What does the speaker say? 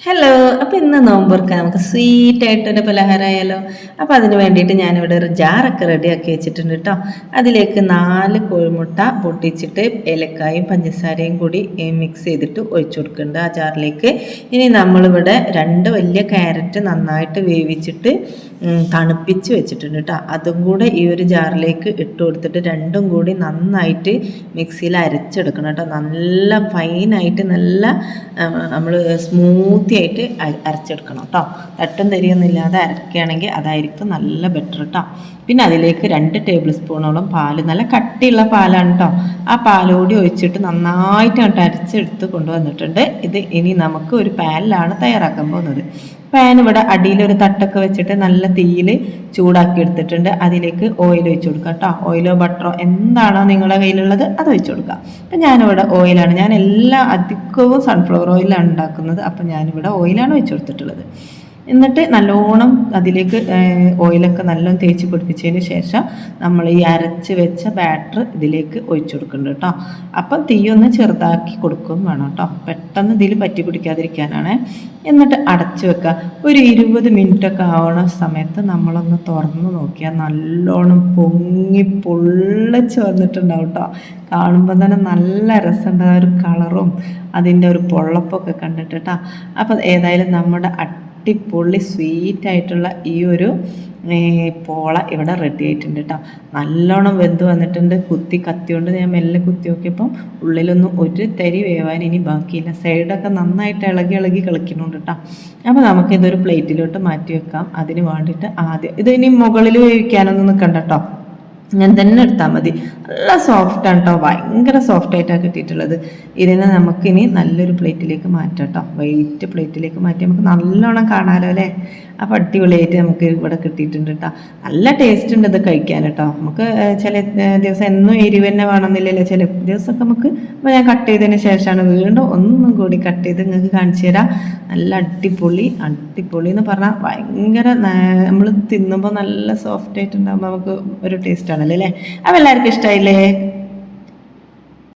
Hello അപ്പോൾ ഇന്ന് നോമ്പുറക്കാൻ നമുക്ക് സ്വീറ്റ് ആയിട്ടൊരു പലഹാരമായാലോ? അപ്പോൾ അതിന് വേണ്ടിയിട്ട് ഞാനിവിടെ ഒരു ജാറൊക്കെ റെഡിയാക്കി വെച്ചിട്ടുണ്ട് കേട്ടോ അതിലേക്ക് നാല് കോഴിമുട്ട പൊട്ടിച്ചിട്ട് ഏലക്കായും പഞ്ചസാരയും കൂടി മിക്സ് ചെയ്തിട്ട് ഒഴിച്ചു കൊടുക്കുന്നുണ്ട് ആ ജാറിലേക്ക് ഇനി നമ്മളിവിടെ രണ്ട് വലിയ ക്യാരറ്റ് നന്നായിട്ട് വേവിച്ചിട്ട് തണുപ്പിച്ച് വെച്ചിട്ടുണ്ട് കേട്ടോ അതും കൂടെ ഈ ഒരു ജാറിലേക്ക് ഇട്ട് കൊടുത്തിട്ട് രണ്ടും കൂടി നന്നായിട്ട് മിക്സിയിൽ അരച്ചെടുക്കണം കേട്ടോ നല്ല ഫൈനായിട്ട് നല്ല നമ്മൾ സ്മൂത്തി അര- അരച്ചെടുക്കണം കേട്ടോ തട്ടും തരിയൊന്നും ഇല്ലാതെ അരക്കുകയാണെങ്കിൽ അതായിരിക്കും നല്ല ബെറ്റർ കേട്ടോ പിന്നെ അതിലേക്ക് രണ്ട് ടേബിൾ സ്പൂണോളം പാൽ നല്ല കട്ടിയുള്ള പാലാണ് കേട്ടോ ആ പാലോടി ഒഴിച്ചിട്ട് നന്നായിട്ട് അങ്ങോട്ട് അരച്ചെടുത്ത് കൊണ്ടുവന്നിട്ടുണ്ട്. ഇത് ഇനി നമുക്ക് ഒരു പാനിലാണ് തയ്യാറാക്കാൻ പോകുന്നത്. പാൻ ഇവിടെ അടിയിൽ ഒരു തട്ടൊക്കെ വെച്ചിട്ട് നല്ല തീയിൽ ചൂടാക്കി എടുത്തിട്ടുണ്ട്. അതിലേക്ക് ഓയിൽ ഒഴിച്ചു കൊടുക്കുക കേട്ടോ ഓയിലോ ബട്ടറോ എന്താണോ നിങ്ങളുടെ കയ്യിലുള്ളത് അത് ഒഴിച്ചു കൊടുക്കുക അപ്പം ഞാനിവിടെ ഓയിലാണ് ഞാൻ എല്ലാ അധികവും സൺഫ്ലവർ ഓയിലാണ് ഉണ്ടാക്കുന്നത്. അപ്പം ഞാനിവിടെ ഓയിലാണ് വെച്ച് കൊടുത്തിട്ടുള്ളത്. എന്നിട്ട് നല്ലോണം അതിലേക്ക് ഓയിലൊക്കെ നല്ലോണം തേച്ച് പിടിപ്പിച്ചതിന് ശേഷം നമ്മൾ ഈ അരച്ച് വെച്ച ബാറ്റർ ഇതിലേക്ക് ഒഴിച്ചു കൊടുക്കുന്നുണ്ട് കേട്ടോ അപ്പം തീ ഒന്ന് ചെറുതാക്കി കൊടുക്കും വേണം കേട്ടോ പെട്ടെന്ന് ഇതിൽ പറ്റി പിടിക്കാതിരിക്കാനാണ്. എന്നിട്ട് അടച്ചു വെക്കുക. ഒരു ഇരുപത് മിനിറ്റൊക്കെ ആവണ സമയത്ത് നമ്മളൊന്ന് തുറന്ന് നോക്കിയാൽ നല്ലോണം പൊങ്ങി പൊള്ളിച്ച് വന്നിട്ടുണ്ടാവും കേട്ടോ കാണുമ്പോൾ തന്നെ നല്ല രസമുണ്ട്. ആ ഒരു കളറും അതിന്റെ ഒരു പൊള്ളപ്പൊക്കെ കണ്ടിട്ട് കേട്ടോ അപ്പോൾ ഏതായാലും നമ്മുടെ അടിപൊളി സ്വീറ്റ് ആയിട്ടുള്ള ഈ ഒരു പോള ഇവിടെ റെഡി ആയിട്ടുണ്ട് കേട്ടോ നല്ലോണം വെന്ത് വന്നിട്ടുണ്ട്. കുത്തി കത്തി കൊണ്ട് ഞാൻ മെല്ലെ കുത്തി നോക്കിയപ്പം ഉള്ളിലൊന്നും ഒരു തരി വേവാൻ ഇനി ബാക്കിയില്ല. സൈഡൊക്കെ നന്നായിട്ട് ഇളകി ഇളകി കളിക്കുന്നുണ്ട് കേട്ടോ അപ്പോൾ നമുക്ക് ഇതൊരു പ്ലേറ്റിലോട്ട് മാറ്റി വെക്കാം. അതിന് വേണ്ടിയിട്ട് ആദ്യം ഇത് ഇനി മുകളിൽ വേവിക്കാനൊന്നും നിൽക്കണ്ട കേട്ടോ ഞാൻ തന്നെ എടുത്താൽ മതി. നല്ല സോഫ്റ്റ് ആണ് കേട്ടോ ഭയങ്കര സോഫ്റ്റ് ആയിട്ടാണ് കിട്ടിയിട്ടുള്ളത്. ഇതിനെ നമുക്കിനി നല്ലൊരു പ്ലേറ്റിലേക്ക് മാറ്റാം കേട്ടോ വൈറ്റ് പ്ലേറ്റിലേക്ക് മാറ്റി നമുക്ക് നല്ലോണം കാണാമല്ലോ അല്ലേ? അപ്പോൾ അടിപൊളിയായിട്ട് നമുക്ക് ഇവിടെ കിട്ടിയിട്ടുണ്ട് കേട്ടോ നല്ല ടേസ്റ്റ് ഉണ്ട് ഇത് കഴിക്കാൻ കേട്ടോ നമുക്ക് ചില ദിവസം എന്നും എരിവ് തന്നെ വേണമെന്നില്ലല്ലോ. ചില ദിവസമൊക്കെ നമുക്ക് ഇപ്പോൾ ഞാൻ കട്ട് ചെയ്തതിന് ശേഷമാണ് വീണ്ടും ഒന്നും കൂടി കട്ട് ചെയ്ത് നിങ്ങൾക്ക് കാണിച്ചു തരാം. നല്ല അടിപൊളി അടിപൊളി എന്ന് പറഞ്ഞാൽ ഭയങ്കര നമ്മൾ തിന്നുമ്പോൾ നല്ല സോഫ്റ്റ് ആയിട്ടുണ്ടാകുമ്പോൾ നമുക്ക് ഒരു ടേസ്റ്റ് ആണല്ലോ അല്ലേ അപ്പോൾ എല്ലാവർക്കും ഇഷ്ടമായില്ലേ